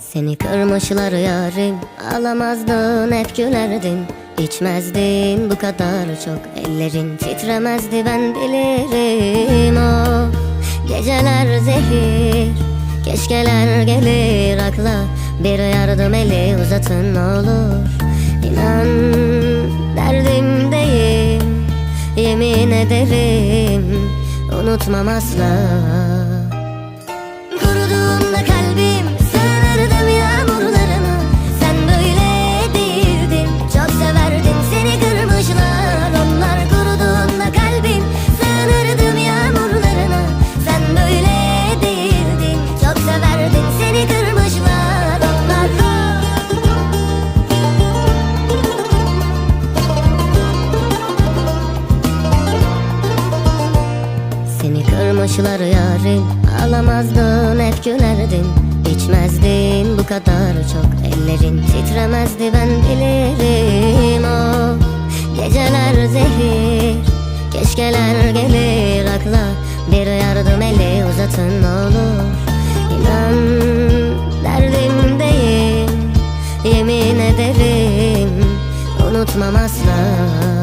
Seni kırmışlar yarim Ağlamazdın hep gülerdin. İçmezdin bu kadar çok Ellerin titremezdi ben bilirim. O Geceler zehir Keşkeler gelir. Akla Bir yardım eli uzatın olur. İnan derdimdeyim Yemin ederim. Unutmam asla Kırmışlar yarim Ağlamazdın hep gülerdin İçmezdin bu kadar çok Ellerin titremezdi ben bilirim. O Geceler zehir Keşkeler gelir. Akla Bir yardım eli uzatın olur. İnan derdimdeyim Yemin ederim. Unutmam asla